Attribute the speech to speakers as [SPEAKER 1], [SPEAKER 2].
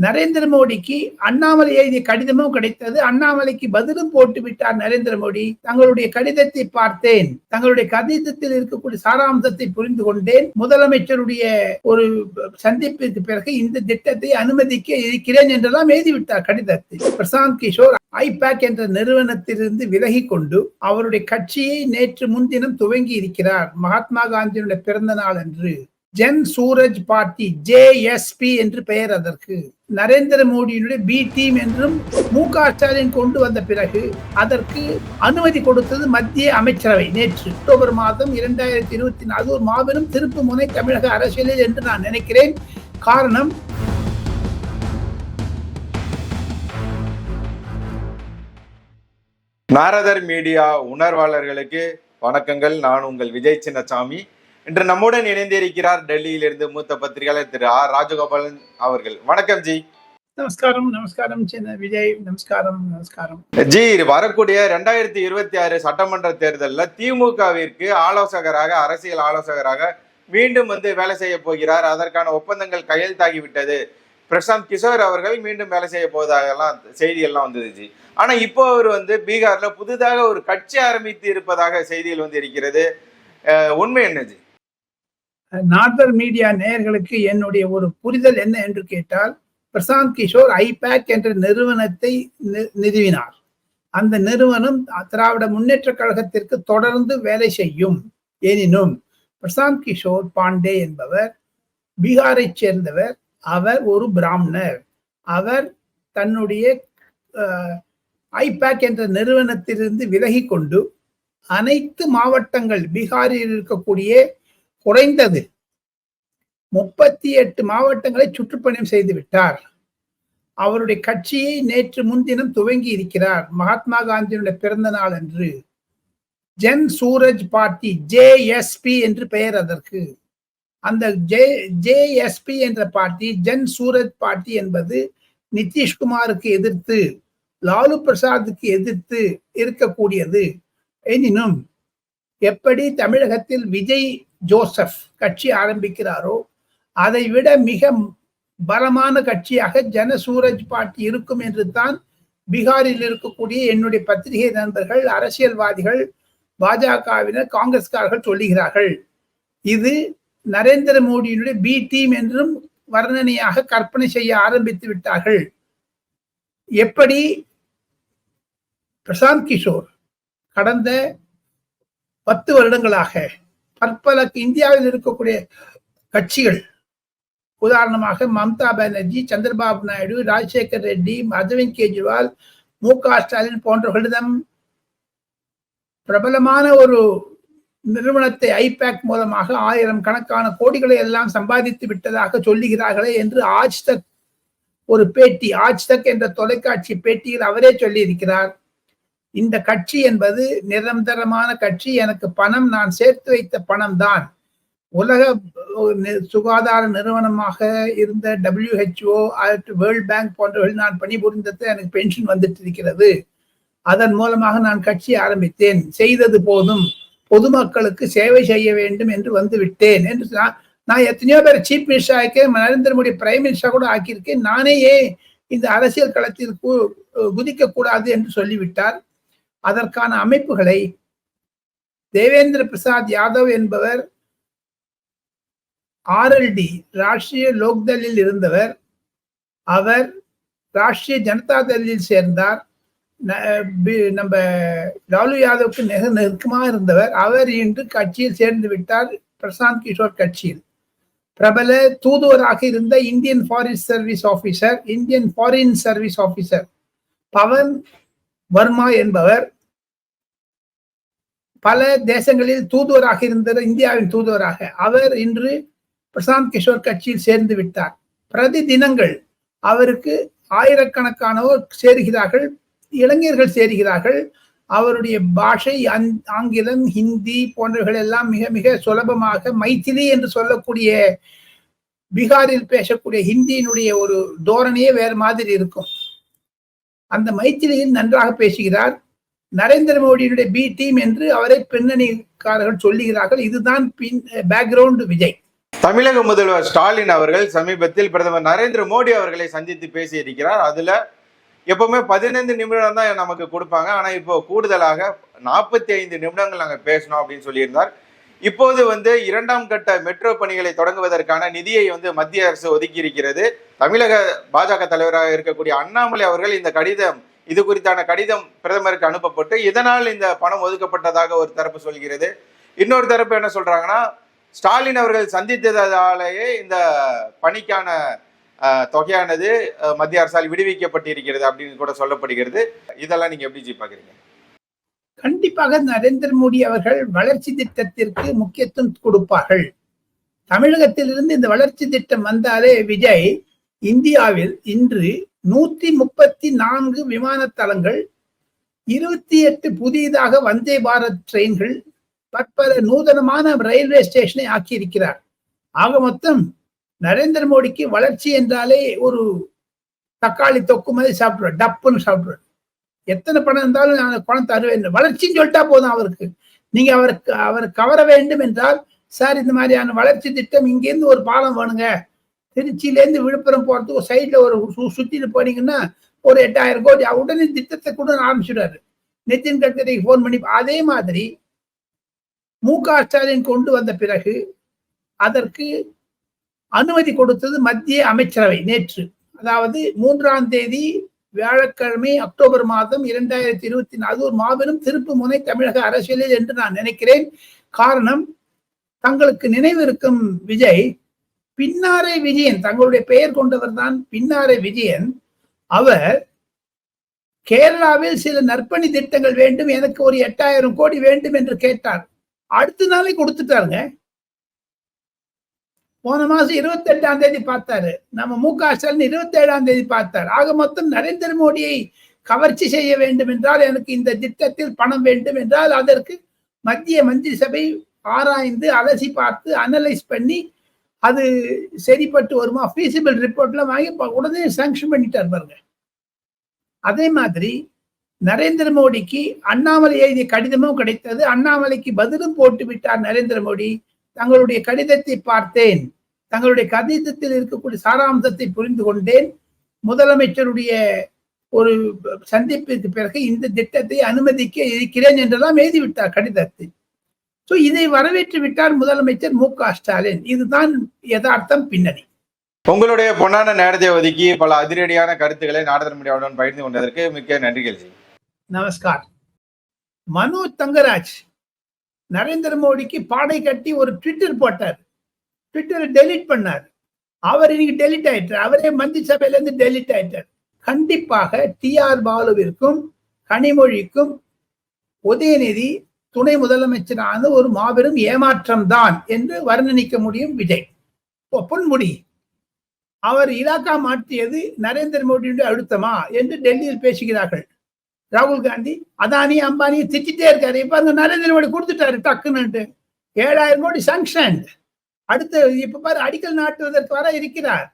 [SPEAKER 1] நரேந்திர மோடிக்கு அண்ணாமலை எழுதிய கடிதமும் கிடைத்தது. அண்ணாமலைக்கு பதிலும் போட்டு விட்டார் நரேந்திர மோடி. தங்களுடைய கடிதத்தை பார்த்தேன். தங்களுடைய கடிதத்தில் இருக்கக்கூடிய சாராம்சத்தை புரிந்து கொண்டேன். முதலமைச்சருடைய ஒரு சந்திப்பிற்கு பிறகு இந்த திட்டத்தை அனுமதிக்க இருக்கிறேன் என்றெல்லாம் எழுதிவிட்டார் கடிதத்தை. பிரசாந்த் கிஷோர் ஐபேக் என்ற நிறுவனத்திலிருந்து விலகி கொண்டு அவருடைய கட்சியை நேற்று முன்தினம் துவங்கி இருக்கிறார். மகாத்மா காந்தியினுடைய பிறந்த நாள் அன்று. ஜென் சூரஜ் பார்ட்டி ஜேஎஸ்பி என்று பெயர் அதற்கு. நரேந்திர மோடியினுடைய பி டீம் என்றும் மு க ஸ்டாலின் கொண்டு வந்த பிறகு அதற்கு அனுமதி கொடுத்தது மத்திய அமைச்சரவை. நேற்று அக்டோபர் மாதம் இரண்டாயிரத்தி இருபத்தி நாலு ஒரு மாபெரும் திருப்பு முனை தமிழக அரசியலில் என்று நான் நினைக்கிறேன். காரணம்
[SPEAKER 2] நாரதர் மீடியா உணர்வாளர்களுக்கு வணக்கங்கள். நான் உங்கள் விஜய் சின்னசாமி. இன்று நம்முடன் இணைந்திருக்கிறார் டெல்லியிலிருந்து மூத்த பத்திரிகையாளர் திரு ஆர் ராஜகோபாலன் அவர்கள். வணக்கம் ஜி.
[SPEAKER 1] நமஸ்காரம் நமஸ்காரம் விஜய். நமஸ்காரம் நமஸ்காரம்.
[SPEAKER 2] ஜி வரக்கூடிய ரெண்டாயிரத்தி இருபத்தி ஆறு சட்டமன்ற தேர்தலில் திமுகவிற்கு ஆலோசகராக அரசியல் ஆலோசகராக மீண்டும் வந்து வேலை செய்ய போகிறார். அதற்கான ஒப்பந்தங்கள் கையெழுத்தாகிவிட்டது பிரசாந்த் கிஷோர் அவர்கள் மீண்டும் வேலை செய்ய போவதாகலாம் செய்திகள்லாம் வந்தது ஜி. ஆனா இப்போ அவர் வந்து பீகார்ல புதிதாக ஒரு கட்சி ஆரம்பித்து இருப்பதாக செய்திகள் வந்து இருக்கிறது. உண்மை என்ன ஜி?
[SPEAKER 1] நார்தர் மீடியா நேயர்களுக்கு என்னுடைய ஒரு புரிதல் என்ன என்று கேட்டால் பிரசாந்த் கிஷோர் ஐபேக் என்ற நிறுவனத்தை நிறுவினார். அந்த நிறுவனம் திராவிட முன்னேற்ற கழகத்திற்கு தொடர்ந்து வேலை செய்யும். எனினும் பிரசாந்த் கிஷோர் பாண்டே என்பவர் பீகாரைச் சேர்ந்தவர் அவர் ஒரு பிராமணர். அவர் தன்னுடைய ஐபேக் என்ற நிறுவனத்திலிருந்து விலகி கொண்டு அனைத்து மாவட்டங்கள் பீகாரில் இருக்கக்கூடிய குறைந்தது முப்பத்தி எட்டு மாவட்டங்களை சுற்றுப்பயணம் செய்து விட்டார். அவருடைய கட்சியை நேற்று முன்தினம் துவங்கி இருக்கிறார். மகாத்மா காந்தியினுடைய பிறந்த நாள் அன்று. ஜென் சூரஜ் பார்ட்டி ஜேஎஸ்பி என்று பெயர் அதற்கு. அந்த ஜே ஜேஎஸ்பி என்ற பார்ட்டி ஜென் சூரஜ் பார்ட்டி என்பது நிதிஷ்குமாருக்கு எதிர்த்து லாலு பிரசாத்துக்கு எதிர்த்து இருக்கக்கூடியது. எனினும் எப்படி தமிழகத்தில் விஜய் ஜோசப் கட்சி ஆரம்பிக்கிறாரோ அதை விட மிக பலமான கட்சியாக ஜனசூரஜ் பார்ட்டி இருக்கும் என்று தான் பீகாரில் இருக்கக்கூடிய என்னுடைய பத்திரிகை நண்பர்கள் அரசியல்வாதிகள் பாஜகவினர் காங்கிரஸ்காரர்கள் சொல்லுகிறார்கள். இது நரேந்திர மோடியினுடைய பி டீம் என்றும் வர்ணனையாக கற்பனை செய்ய ஆரம்பித்து விட்டார்கள். எப்படி? பிரசாந்த் கிஷோர் கடந்த பத்து வருடங்களாக பற்பல இந்தியாவில் இருக்கக்கூடிய கட்சிகள் உதாரணமாக மம்தா பானர்ஜி சந்திரபாபு நாயுடு ராஜசேகர் ரெட்டி அரவிந்த் கெஜ்ரிவால் மு க ஸ்டாலின் போன்றவர்களிடம் பிரபலமான ஒரு நிறுவனத்தை ஐபேக் மூலமாக ஆயிரம் கணக்கான கோடிகளை எல்லாம் சம்பாதித்து விட்டதாக சொல்லுகிறார்களே என்று ஆஜ் தக் ஒரு பேட்டி ஆஜ் தக் என்ற தொலைக்காட்சி பேட்டியில் அவரே சொல்லி இருக்கிறார் இந்த கட்சி என்பது நிரந்தரமான கட்சி. எனக்கு பணம் நான் சேர்த்து வைத்த பணம் தான் உலக சுகாதார நிறுவனமாக இருந்த டபிள்யூஹெச்ஓ வேர்ல்ட் பேங்க் போன்றவர்கள் நான் பணிபுரிந்தது எனக்கு பென்ஷன் வந்துட்டு இருக்கிறது அதன் மூலமாக நான் கட்சி ஆரம்பித்தேன். செய்தது போதும். பொதுமக்களுக்கு சேவை செய்ய வேண்டும் என்று வந்து விட்டேன் என்று நான் நான் எத்தனையோ பேர் சீஃப் மினிஸ்டர் ஆக்கியிருக்கேன் நரேந்திர மோடி பிரைம் மினிஸ்டர் கூட ஆக்கியிருக்கேன். நானே இந்த அரசியல் களத்தில் கு- குதிக்க கூடாது என்று சொல்லிவிட்டார். அதற்கான அமைப்புகளை தேவேந்திர பிரசாத் யாதவ் என்பவர் ஆர்எல்டி ராஷ்டிரிய லோக்தளில் இருந்தவர். அவர் ராஷ்டிரிய ஜனதா தளில் சேர்ந்தார். நம்ம லாலு யாதவுக்கு மிக நெருக்கமாக இருந்தவர். அவர் இன்று கட்சியில் சேர்ந்து விட்டார் பிரசாந்த் கிஷோர் கட்சியில். பிரபல தூதுவராக இருந்த Indian foreign service officer Indian foreign service officer Pavan Varma என்பவர் பல தேசங்களில் தூதுவராக இருந்தவர் இந்தியாவின் தூதுவராக. அவர் இன்று பிரசாந்த் கிஷோர் கட்சியில் சேர்ந்து விட்டார். பிரதி தினங்கள் அவருக்கு ஆயிரக்கணக்கானோர் சேருகிறார்கள் இளைஞர்கள் சேருகிறார்கள். அவருடைய பாஷை அந்- ஆங்கிலம் ஹிந்தி போன்றவைகள் எல்லாம் மிக மிக சுலபமாக மைத்திலி என்று சொல்லக்கூடிய பீகாரில் பேசக்கூடிய ஹிந்தியினுடைய ஒரு தோரணையே வேறு மாதிரி இருக்கும். அந்த மைத்திரியில் நன்றாக பேசுகிறார் நரேந்திர மோடியினுடைய பி டீம் என்று அவரை பின்னணிக்காரர்கள் சொல்லுகிறார்கள். இதுதான் பின் பேக்ரவுண்ட் விஜய்.
[SPEAKER 2] தமிழக முதல்வர் ஸ்டாலின் அவர்கள் சமீபத்தில் பிரதமர் நரேந்திர மோடி அவர்களை சந்தித்து பேசி இருக்கிறார் அதுல எப்பவுமே பதினைந்து நிமிடம் தான் நமக்கு கொடுப்பாங்க. ஆனா இப்போ கூடுதலாக நாற்பத்தி ஐந்து நிமிடங்கள் நாங்கள் பேசணும் அப்படின்னு சொல்லியிருந்தார். இப்போது வந்து இரண்டாம் கட்ட மெட்ரோ பணிகளை தொடங்குவதற்கான நிதியை வந்து மத்திய அரசு ஒதுக்கி இருக்கிறது தமிழக பாஜக தலைவராக இருக்கக்கூடிய அண்ணாமலை அவர்கள் இந்த கடிதம் இது குறித்தான கடிதம் பிரதமருக்கு அனுப்பப்பட்டு இதனால் இந்த பணம் ஒதுக்கப்பட்டதாக ஒரு தரப்பு சொல்கிறது. இன்னொரு தரப்பு என்ன சொல்றாங்கன்னா ஸ்டாலின் அவர்கள் சந்தித்ததாலேயே இந்த பணிக்கான தொகையானது மத்திய அரசால் விடுவிக்கப்பட்டிருக்கிறது அப்படின்னு கூட சொல்லப்படுகிறது. இதெல்லாம் நீங்க எப்படி ஜி பாக்குறீங்க?
[SPEAKER 1] கண்டிப்பாக நரேந்திர மோடி அவர்கள் வளர்ச்சி திட்டத்திற்கு முக்கியத்துவம் கொடுப்பார்கள். தமிழகத்திலிருந்து இந்த வளர்ச்சி திட்டம் வந்தாலே விஜய் இந்தியாவில் இன்று நூத்தி முப்பத்தி நான்கு விமான தளங்கள் இருபத்தி எட்டு புதியதாக வந்தே பாரத் ட்ரெயின்கள் பற்பல நூதனமான ரயில்வே ஸ்டேஷனை ஆக்கியிருக்கிறார். ஆக மொத்தம் நரேந்திர மோடிக்கு வளர்ச்சி என்றாலே ஒரு தக்காளி தொக்கு மாதிரி சாப்பிடுவார் டப்புன்னு சாப்பிடுவார். எத்தனை பணம் இருந்தாலும் நான் பணம் தருவேன் வளர்ச்சின்னு சொல்லிட்டா போதும் அவருக்கு. நீங்க அவருக்கு அவர் கவர வேண்டும் என்றால் சார் இந்த மாதிரியான வளர்ச்சி திட்டம் இங்கேருந்து ஒரு பாலம் வேணுங்க. திருச்சியிலேருந்து விழுப்புரம் போறதுக்கு சைட்ல ஒரு சு- சுத்திட்டு போனீங்கன்னா ஒரு எட்டாயிரம் கோடி. உடனே திட்டத்தை கூட ஆரம்பிச்சிடுறாரு. நிதின் கட்கரிக்கு ஃபோன் பண்ணி அதே மாதிரி மு க ஸ்டாலின் கொண்டு வந்த பிறகு அதற்கு அனுமதி கொடுத்தது மத்திய அமைச்சரவை நேற்று. அதாவது மூன்றாம் தேதி வியாழக்கிழமை அக்டோபர் மாதம் இரண்டாயிரத்தி இருபத்தி நாலு ஒரு மாபெரும் திருப்பு முனை தமிழக அரசியலில் என்று நான் நினைக்கிறேன். காரணம் தங்களுக்கு நினைவு இருக்கும் விஜய் பின்னாரை விஜயன் தங்களுடைய பெயர் கொண்டவர் தான் பின்னாரை விஜயன். அவர் கேரளாவில் சில நற்பணி திட்டங்கள் வேண்டும் எனக்கு ஒரு எட்டாயிரம் கோடி வேண்டும் என்று கேட்டார். அடுத்த நாளே கொடுத்துட்டாருங்க. போன மாசம் இருபத்தி எட்டாம் தேதி பார்த்தாரு. நம்ம மு க ஸ்டாலின் இருபத்தி ஏழாம் தேதி பார்த்தார். ஆக மொத்தம் நரேந்திர மோடியை கவர்ச்சி செய்ய வேண்டும் என்றால் எனக்கு இந்த திட்டத்தில் பணம் வேண்டும் என்றால் அதற்கு மத்திய மந்திரி சபை ஆராய்ந்து அலசி பார்த்து அனலைஸ் பண்ணி அது சரிப்பட்டு வருமா? ஃபீசிபிள் ரிப்போர்ட்லாம் வாங்கி உடனே சாங்ஷன் பண்ணிட்டார் பாருங்க. அதே மாதிரி நரேந்திர மோடிக்கு அண்ணாமலை எழுதிய கடிதமும் கிடைத்தது. அண்ணாமலைக்கு பதிலும் போட்டு விட்டார் நரேந்திர மோடி. தங்களுடைய கடிதத்தை பார்த்தேன். தங்களுடைய கடிதத்தில் இருக்கக்கூடிய சாராம்சத்தை புரிந்து கொண்டேன். முதலமைச்சருடைய ஒரு சந்திப்பிற்கு பிறகு இந்த திட்டத்தை அனுமதிக்க இருக்கிறேன் என்றெல்லாம் எழுதிவிட்டார் கடிதத்தை சோ இதை வரவேற்று விட்டார் முதலமைச்சர் மு க ஸ்டாலின். இதுதான் யதார்த்தம் பின்னணி.
[SPEAKER 2] உங்களுடைய பொன்னான நேரத்தை ஒதுக்கி பல அதிரடியான கருத்துக்களை நாடக மீடியாவுடன் பகிர்ந்து கொண்டதற்கு மிக்க நன்றிகள்
[SPEAKER 1] நமஸ்கார். மனோஜ் தங்கராஜ் நரேந்திர மோடிக்கு பாடை கட்டி ஒரு ட்விட்டர் போட்டார். ட்விட்டரை டெலிட் பண்ணார். அவர் இன்னைக்கு டெலிட் ஆயிட்டார். அவரே மந்திரி சபையிலேருந்து டெலிட் ஆயிட்டார். கண்டிப்பாக டி ஆர் பாலுவிற்கும் கனிமொழிக்கும் உதயநிதி துணை முதலமைச்சரான ஒரு மாபெரும் ஏமாற்றம் தான் என்று வர்ணனிக்க முடியும் விஜய். பொன்முடி. அவர் இலாக்கா மாற்றியது நரேந்திர மோடியுடைய அழுத்தமா என்று டெல்லியில் பேசுகிறார்கள். ராகுல் காந்தி அதானி அம்பானி திட்டிட்டே இருக்காரு. இப்ப அந்த நரேந்திர மோடி கொடுத்துட்டாரு டக்குன்னுட்டு ஏழாயிரம் கோடி சாங்ஷன் அடுத்து இப்ப பாரு அடிக்கல் நாட்டுவதற்கு வர இருக்கிறார்.